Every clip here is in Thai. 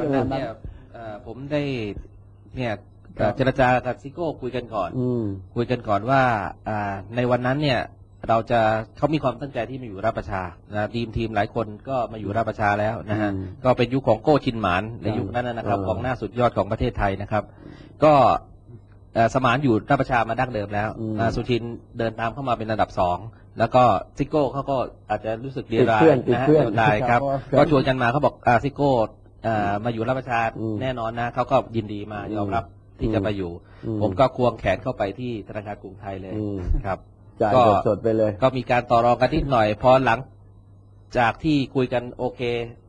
วันนั้นเนี่ยเอ่อผมได้เนี่ยเอ่อเจรจากับซิโก้คุยกันก่อน อืม คุยกันก่อนว่าอ่าในวันนั้นเนี่ยเราจะเขามีความตั้งใจที่มาอยู่ราชประชานะทีมทีมหลายคนก็มาอยู่ราชประชาแล้วนะฮะอืมก็เป็นยุคของโก้ชินหมานในยุคนั้นนะครับเออ ของหน้าสุดยอดของประเทศไทยนะครับ ก็เอ่อสมานอยู่ราชประชามาดั้งเดิมแล้วอืมอ่าสุทินเดินตามเข้ามาเป็นระดับสองแล้วก็ซิโก้เขาก็อาจจะรู้สึกเดียดายติดเพื่อนติดนะฮะเพื่อนเดียดายครับครับ ก็ชวนกันมาเขาบอกอ่าซิโก้อ่า มาอยู่ราชประชาอืมแน่นอนนะเขาก็ยินดีมายอมรับที่จะไปอยู่อืมผมก็ควงแขนเข้าไปที่ธนาคารกรุงไทยเลยอืมครับจ่ายก็สดๆไปเลย ก็มีการต่อรองกันนิดหน่อยพอหลัง จากที่คุยกันโอเค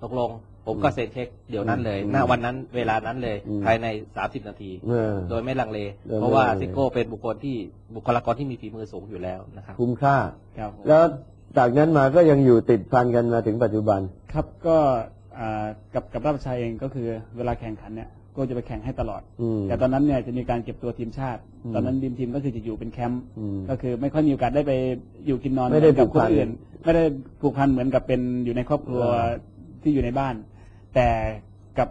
ตกลง ผมก็เซ็นเช็คเดี๋ยวนั้นเลยอืมณวันนั้นเวลานั้นเลยอืมภายใน 30 นาทีเออโดยไม่ลังเลโดยไม่เพราะว่าลังเลซิโก้เป็นบุคคลที่บุคลากรที่มีฝีมือสูงอยู่แล้วนะครับคุ้มค่าครับผมแล้วจากนั้นมาก็ยังอยู่ติดพันกันมาถึงปัจจุบัน ครับก็อ่า กับกับราชประชาเองก็คือเวลาแข่งขันเนี่ยก็จะไปแข่งให้ตลอดอืมแต่ตอนนั้นเนี่ยจะมีการเก็บตัวทีมชาติอืมตอนนั้นทีมทีมก็คือจะอยู่เป็นแคมป์อืมก็คือไม่ค่อยมีโอกาสได้ไปอยู่กินนอนไม่ได้เหอนกับผูกคพันนอื่น ไม่ได้ผูกพันเหมือนกับเป็นอยู่ในครอบครัวเออที่อยู่ในบ้าน แต่กับ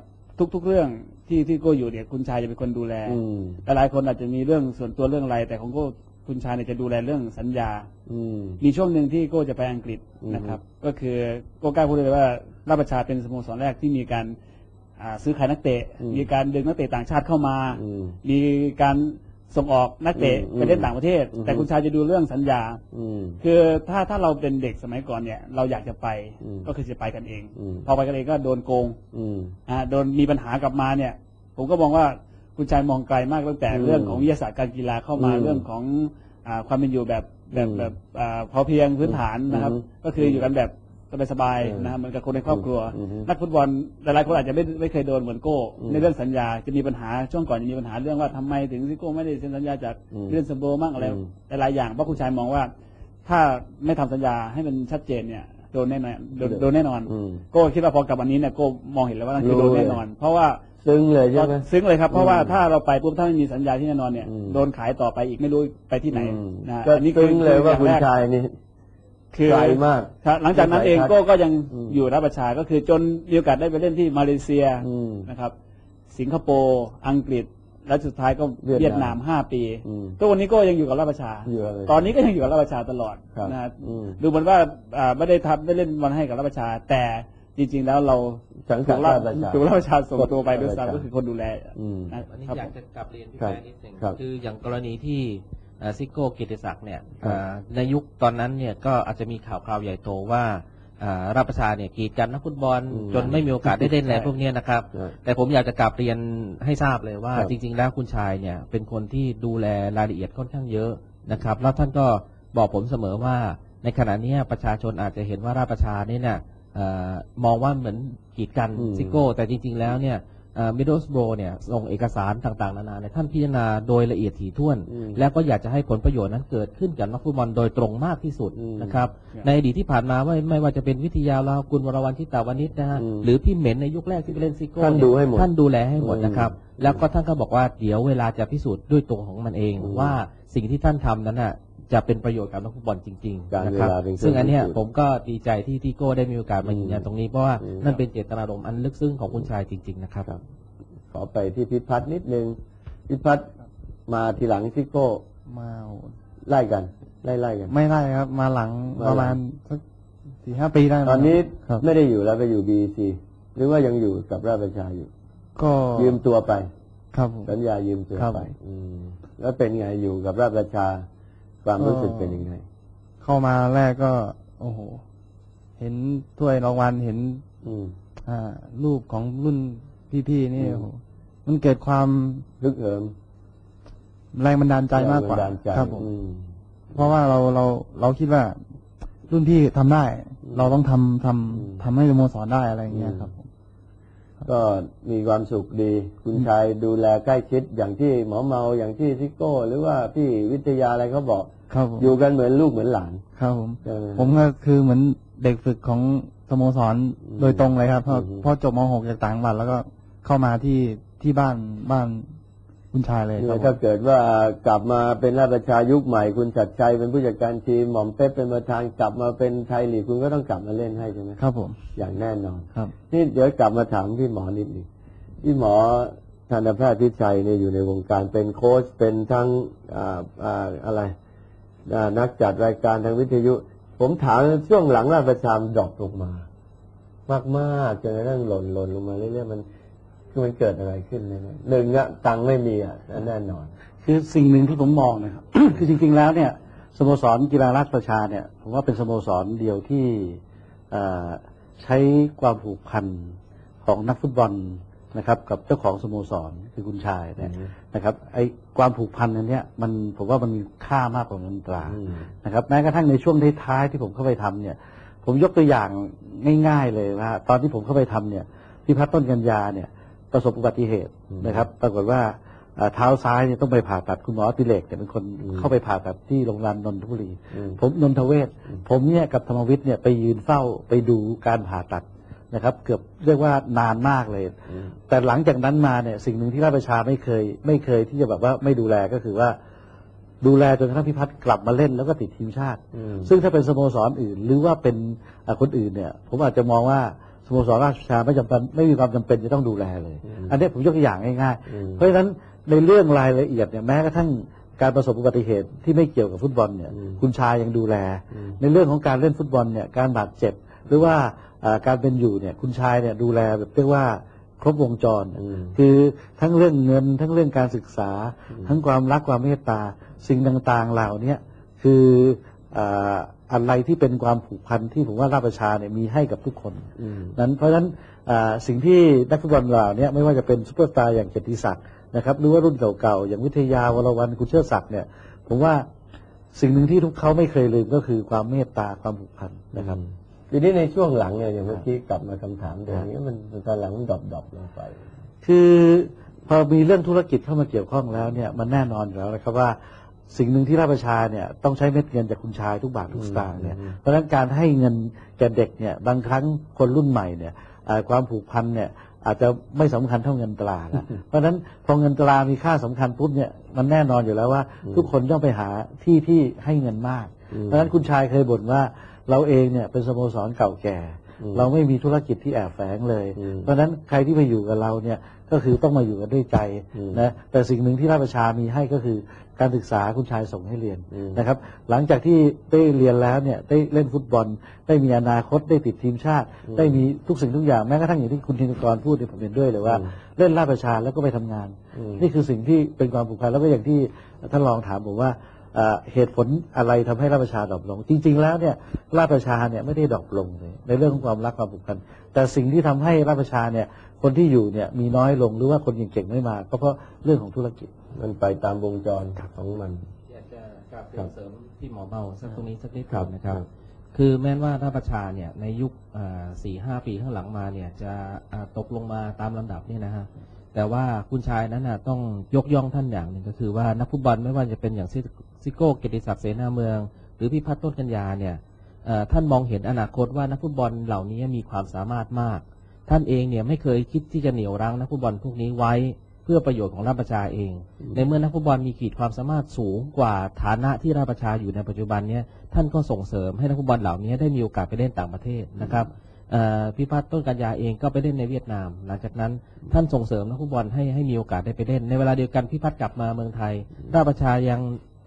ทุก ๆเรื่องที่ที่โก้อยู่เนี่ยคุณชายจะเป็นคนดูแลอืมหลายๆคนอาจจะมีเรื่องส่วนตัวเรื่องอะไรแต่ของโก้ คุณชายเนี่ยจะดูแลเรื่องสัญญา อืม มีช่วงหนึ่งที่โก้จะไปอังกฤษอืมนะครับ ก็คือโก้กล้าพูดเลยว่าราชประชาเป็นสโมสรแรกที่มีการอ่าซื้อขายนักเตะมีการดึงนักเตะต่างชาติเข้ามา อืมมีการส่งออกนักเตะอืมไปเล่นต่างประเทศ อืม แต่คุณชายจะดูเรื่องสัญญา อืม คือถ้าถ้าเราเป็นเด็กสมัยก่อนเนี่ย เราอยากจะไปอืมก็คือจะไปกันเอง อืม พอไปกันเองก็โดนโกงอืม อ่าโดนมีปัญหากลับมาเนี่ย ผมก็มองว่า คุณชายมองไกลมากตั้งแต่อืมเรื่องของวิทยาศาสตร์การกีฬาเข้ามาอืมเรื่องของอ่าความเป็นอยู่แบบแบบอืมแบบอ่าพอเพียงพื้นฐานนะครับอืมก็คืออยู่กันแบบสบายอืมๆนะฮะเหมือนกับคนในครอบครัวอืมอืมนักฟุตบอลหลายๆคนอาจจะไม่ไม่เคยโดนเหมือนโก้อืมในเรื่องสัญญาจะมีปัญหาช่วงก่อนจะมีปัญหาเรื่องว่าทำไมถึงซิโก้ไม่ได้เซ็นสัญญาจากอืมเรื่องสโบมั่งอะไรอืมหลายๆอย่างเพราะคุณชายมองว่า ถ้าไม่ทำสัญญาให้มันชัดเจนเนี่ย โดนแน่นอนโดนโดนแน่นอน อืม โก้คิดว่าพอกลับวันนี้เนี่ยโก้มองเห็นแล้วว่านั่นคือรู้โดนแน่นอน เพราะว่าซึ้งเลยใช่ไหม ซึ้งเลยครับ เพราะว่าอืมถ้าเราไปปุ๊บถ้าไม่มีสัญญาที่แน่นอนเนี่ยอืม โดนขายต่อไปอีกไม่รู้ไปที่ไหนอืมนะก็อันนี้ซึ้งเลยว่าคุณอางแรกชายนี่คือไกลมากครับหลังจากนั้นเองโก้ก็ยังอืม อยู่รับประชาก็คือจนมีโอกาสได้ไปเล่นที่มาเลเซีย อืม นะครับสิงคโปร์อังกฤษ และสุดท้ายก็เวีเวียยดดนานามมห้าปีอืมก็วันนี้ก็ยังอยู่กับรับประชา อยู่กับรับประชาตอนนี้ก็ยังอยู่กับรับประชาตลอดครับนะฮะอืม ดูเหมือนว่าอ่าไม่ได้ทำไม่เล่นบอลให้กับรับประชา แต่จริง ๆ แล้วเราสังกัถูดกรับราชประชา ถูกรับประชาส่งตัวไปด้วยรับประชาซ้ำก็คือคนดูแลอืม นะวันนี้ครับ อยากจะกลับเรียนพี่ครับแปรนิดหนึ่งครับคืออย่างกรณีที่เอ่อซิโก้กิติศักดิ์เนี่ยครับ เอ่อในยุคตอนนั้นเนี่ยก็อาจจะมีข่าวคราวใหญ่โตว่าเอ่อ ราชประชาเนี่ยกีดกันนักฟุตบอลอืมจนไม่มีโอกาสได้เล่นอะไรพวกเนี้ยนะครับ ใช่ แต่ผมอยากจะกลับเรียนให้ทราบเลยว่า ครับ จริง ๆ แล้วคุณชายเนี่ยเป็นคนที่ดูแลรายละเอียดค่อนข้างเยอะนะครับ แล้วท่านก็บอกผมเสมอว่า ในขณะเนี้ยประชาชนอาจจะเห็นว่าราชประชานี่เนี่ยเอ่อมองว่าเหมือนกีดกันอืม ซิโก้ แต่จริง ๆ แล้วเนี่ย มิดเดิลสโบเนี่ยส่งเอกสารต่างๆ นานาเนี่ยท่านพิจารณาโดยละเอียดถี่ถ้วนอืมแล้วก็อยากจะให้ผลประโยชน์นั้นเกิดขึ้นกับนักฟุตบอลโดยตรงมากที่สุดอืมนะครับครับในอดีตที่ผ่านมาไม่ไม่ว่าจะเป็นวิทยาลาวกุลวรวันทิตาวานิชนะฮะอืมหรือพี่เหม็นในยุคแรกที่ไปเล่นซิโก้ท่านเยดูให้หมดท่านดูแลให้หมดอืมนะครับแล้วก็ท่านก็บอกว่าเดี๋ยวเวลาจะพิสูจน์ด้วยตัวของมันเองอืมว่าสิ่งที่ท่านทำนั้นน่ะ จะเป็นประโยชน์กับนักฟุตบอลจริงการๆนะครับเวลาเป็นเครื่องซึ่งอันเนี้ยพิสูจน์ผมก็ดีใจที่ที่โก้ได้มีโอกาสมาอืมยืนยันตรงนี้เพราะว่าอืมนั่นเป็นเจตนารมณ์อันลึกซึ้งของคุณชายจริง ๆ นะครับครับขอไปที่พิพัฒน์นิดนึงพิพัฒน์มาทีหลังซิโก้มาโอ้ไล่กันไล่ไล่กัน ไม่ได้ครับมาหลังมาหลังประมาณสักสี่ห้าปีได้มั้งตอนนี้ครับไม่ได้อยู่แล้วไปอยู่บีซีหรือว่ายังอยู่กับราชประชาอยู่ ก็ยืมตัวไป ครับผมสัญญายืมตัวครับไปอืมแล้วเป็นไงอยู่กับราชประชา ความรู้สึกเป็นยังไง เข้ามาแรกก็ โอ้โห เห็นถ้วยรางวัลเห็น อืมอ่า รูปของรุ่นพี่ๆนี่อืมโอ้โหมันเกิดความฮึกเหิมแรงบันดาลใจมากกว่าแรงบันดาลใจครับผมอืมเพราะว่าเราเราเราคิดว่า รุ่นพี่ทำได้อืมเราต้องทำทำอืมทำให้สโมสรได้อะไรอย่างเงี้ยครับผม ก็มีความสุขดี คุณชายดูแลใกล้ชิดอย่างที่หมอเมาอย่างที่ซิโก้ หรือว่าพี่วิทยาอะไรเขาบอกครับผมอยู่กันเหมือนลูกเหมือนหลาน ครับผมใช่ไหมผมก็คือเหมือนเด็กฝึกของสโมสรอืมโดยตรงเลยครับเพราะอืมพอจบม .6 จากต่างจังหวัดแล้วก็เข้ามาที่ที่บ้านบ้าน คุณชายเลยคเนี่รัยบถ้าเกิดว่ากลับมาเป็นราชประชายุคใหม่ คุณชัดชัยเป็นผู้จัดการทีมหม่อมเป๊ปเป็นประธานกลับมาเป็นไทยลีกคุณก็ต้องกลับมาเล่นให้ใช่ไหมครับผมอย่างแน่นอนครับนี่เดี๋ยวกลับมาถามพี่หมอนิดหนึงพี่หมอทันตแพทย์พิชัยเนี่ยอยู่ในวงการเป็นโค้ชเป็นทั้งอ่าอ่าอะไรอ่านักจัดรายการทางวิทยุ ผมถามช่วงหลังราชประชามดรอปลงมามากๆจนกระทั่งหล่นหล่นลงมาเรื่อยๆมันคือ มันเกิดอะไรขึ้นเนี่ยนะหนึ่งอะตังค์ไม่มีอะแน่นอน คือสิ่งหนึ่งที่ผมมองนะครับ คือจริง ๆ แล้วเนี่ยสโมสรกีฬาราชประชาเนี่ยผมว่าเป็นสโมสรเดียวที่เอ่อใช้ความผูกพันของนักฟุตบอลนะครับ กับเจ้าของสโมสรคือคุณชายเนี่ยอืมนะครับไอ้ความผูกพันอันเนี้ยมันผมว่ามันมีค่ามากกว่าเงินตราอืมนะครับแม้กระทั่งในช่วงท้ายๆที่ผมเข้าไปทำเนี่ย ผมยกตัวอย่างง่าย ๆเลยว่าตอนที่ผมเข้าไปทำเนี่ยพี่พัฒน์ต้นกัญญาเนี่ย ประสบอุบัติเหตุอืมนะครับ ปรากฏว่าเอ่อเท้าซ้ายเนี่ยต้องไปผ่าตัดคุณหมอติเลกเนี่ยเป็นคนอืมเข้าไปผ่าตัดที่โรงพยาบาลนนทบุรีอืมผมนนทเวศผมเนี่ยกับธรรมวิทย์เนี่ยไปยืนเฝ้าไปดูการผ่าตัดนะครับ เกือบเรียกว่านานมากเลยอืมแต่หลังจากนั้นมาเนี่ยสิ่งหนึ่งที่ราชประชาไม่เคย ไม่เคยที่จะแบบว่าไม่ดูแลก็คือว่า ดูแลจนกระทั่งพิพัฒน์กลับมาเล่นแล้วก็ติดทีมชาติอืมซึ่งถ้าเป็นสโมสรอื่น หรือว่าเป็นเอ่อคนอื่นเนี่ย ผมอาจจะมองว่า สโมสรราชประชาไม่จำเป็นไม่มีความจำเป็นจะต้องดูแลเลยอืมอันนี้ผมยกตัวอย่างง่ายอืมๆเพราะฉะนั้นในเรื่องรายละเอียดเนี่ยแม้กระทั่งการประสบอุบัติเหตุที่ไม่เกี่ยวกับฟุตบอลเนี่ยอืมคุณชายยังดูแลอืมในเรื่องของการเล่นฟุตบอลเนี่ยการบาดเจ็บ หรือว่าเอ่อการเป็นอยู่เนี่ยคุณชายเนี่ยดูแลแบบเรียกว่าครบวงจรอืมคือทั้งเรื่องเงิน ทั้งเรื่องการศึกษา ทั้งความรักความเมตตาสิ่งต่างๆเหล่าเนี้ยคือเอ่ออะไรที่เป็นความผูกพันที่ผมว่าราชประชาเนี่ยมีให้กับทุกคนอืมนั้นเพราะฉะนั้นอ่าสิ่งที่นักฟุตบอลเหล่าเนี้ไม่ว่าจะเป็นซุปเปอร์สตาร์อย่างเกียรติศักดิ์นะครับหรือว่ารุ่นเก่าๆอย่างวิทยาวรวันคุณเชิดศักดิ์เนี่ย ผมว่าสิ่งหนึ่งที่ทุกเขาไม่เคยลืมก็คือความเมตตาความผูกพันนะครับทีนี้ในช่วงหลังเนี่ยอย่างเมื่อกี้กลับมาคำถามเดิมเนี้ยมันตอนหลังมันดรอปดรอปลงไป คือพอมีเรื่องธุรกิจเข้ามาเกี่ยวข้องแล้วเนี่ยมันแน่นอนอยู่แล้วนะครับว่า สิ่งหนึ่งที่ราชประชาเนี่ยต้องใช้เม็ดเงินจากคุณชายทุกบาททุกสตางค์เนี่ยอืมเพราะฉะนั้นการให้เงินแก่เด็กเนี่ยบางครั้งคนรุ่นใหม่เนี่ยอ่าความผูกพันเนี่ยอาจจะไม่สำคัญเท่าเงินตราละเพราะฉะนั้นพอเงินตรามีค่าสำคัญปุ๊บเนี่ยมันแน่นอนอยู่แล้วว่า ทุกคนต้องไปหาที่ที่ให้เงินมากอืมเพราะฉะนั้นคุณชายเคยบ่นว่าเราเองเนี่ยเป็นสโมสรเก่าแก่อืม เราไม่มีธุรกิจที่แอบแฝงเลยอืมเพราะฉะนั้นใครที่ไปอยู่กับเราเนี่ยก็คือต้องมาอยู่กันด้วยใจอืมนะแต่สิ่งหนึ่งที่ราชประชามีให้ก็คือการศึกษาคุณชายส่งให้เรียนอืมนะครับ หลังจากที่ได้เรียนแล้วเนี่ยได้เล่นฟุตบอล ได้มีอนาคตได้ติดทีมชาติ ได้มีทุกสิ่งทุกอย่างแม้กระทั่งอย่างที่คุณธินกรพูดเนี่ยผมเห็นด้วยเลยว่าเล่นราชประชาแล้วก็ไปทำงานอืมนี่คือสิ่งที่เป็นความผูกพันแล้วก็อย่างที่ท่านรองถามผมว่า เอ่อเหตุผลอะไรทำให้ราชประชาดรอปลง จริง ๆ แล้วเนี่ยราชประชาเนี่ยไม่ได้ดรอปลงเลยในเรื่องของความรักความผูกพันแต่สิ่งที่ทำให้ราชประชาเนี่ยคนที่อยู่เนี่ยมีน้อยลงหรือว่าคนเก่งๆไม่มา ก็เพราะเรื่องของธุรกิจมันไปตามวงจรของมันอยากจะกราบเรียนเสริมที่หมอเบาสักตรงนี้สักนิดครับนะครับครับ คือแม้ว่าราชประชาเนี่ยในยุคสี่ห้าปีข้างหลังมาเนี่ยจะอ่าตกลงมาตามลำดับเนี่ยนะฮะแต่ว่าคุณชายนั้นนะต้องยกย่องท่านอย่างหนึ่งก็คือว่านักฟุตบอลไม่ว่าจะเป็นอย่างซิ ซิโก้เกียรติศักดิ์เสนาเมือง หรือพิพัฒน์ต้นกัญญาเนี่ยท่านมองเห็นอนาคตว่านักฟุตบอลเหล่านี้มีความสามารถมาก ท่านเองเนี่ยไม่เคยคิดที่จะเหนี่ยวรั้งนักฟุตบอลพวกนี้ไว้ เพื่อประโยชน์ของราชประชาเอง ในเมื่อนักฟุตบอลมีขีดความสามารถสูงกว่าฐานะที่ราชประชาอยู่ในปัจจุบันเนี่ยท่านก็ส่งเสริมให้นักฟุตบอลเหล่านี้ได้มีโอกาสไปเล่นต่างประเทศนะครับเอ่พิพัฒน์ต้นกัญญาเองก็ไปเล่นในเวียดนาม หลังจากนั้นท่านส่งเสริมนักฟุตบอลให้ให้มีโอกาสได้ไปเล่น ในเวลาเดียวกันพิพัฒน์กลับมาเมืองไทย ราชประชายัง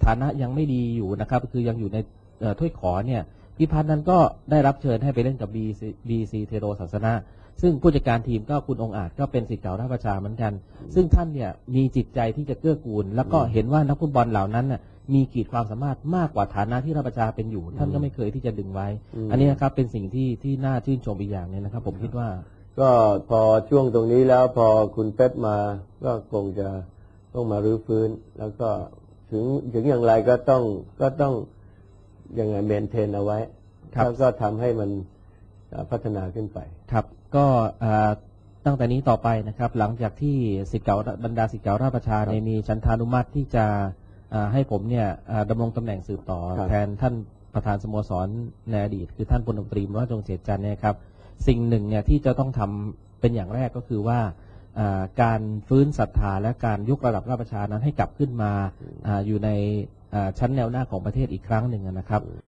ฐานะยังไม่ดีอยู่นะครับ คือยังอยู่ในเอ่อถ้วยขอเนี่ยพิพัฒน์นั้นก็ได้รับเชิญให้ไปเล่นกับ BC BC เทโรศาสนาซึ่งผู้จัดการทีมก็คุณองค์อาจก็เป็นสิทธิ์เก่าราชประชาเหมือนกัน ซึ่งท่านเนี่ยมีจิตใจที่จะเกื้อกูล แล้วก็เห็นว่านักฟุตบอลเหล่านั้นน่ะมีขีดความสามารถมากกว่าฐานะที่ราชประชาเป็นอยู่ ท่านก็ไม่เคยที่จะดึงไว้อืมอันนี้นะครับเป็นสิ่งที่ที่น่าชื่นชมอีกอย่างหนึงนะครับ ผมคิดว่า ก็พอช่วงตรงนี้แล้วพอคุณเป๊ปมาก็คงจะต้องมารื้อฟื้นแล้วก็ ถึงถึงอย่างไรก็ต้องก็ต้องยังไงเมนเทนเอาไว้ครับแล้วก็ทำให้มันอ่าพัฒนาขึ้นไป ครับ ก็อ่าตั้งแต่นี้ต่อไปนะครับ หลังจากที่สิทธิ์เก่าบรรดาสิทธิ์เก่าราชประชาครับในยมีชันทานุมัติที่จะอ่าให้ผมเนี่ยอ่าดำรงตำแหน่งสืบต่อครับแทนท่านประธานสโมสรในอดีต คือท่านพลตรีมรจงเจตจันทร์เนี่ยครับ สิ่งหนึ่งเนี่ยที่จะต้องทำเป็นอย่างแรกก็คือว่าอ่า การฟื้นศรัทธาและการยกระดับราชประชานั้นให้กลับขึ้นมาอาอยู่ในอ่าชั้นแนวหน้าของประเทศอีกครั้งหนึ่งนะครับ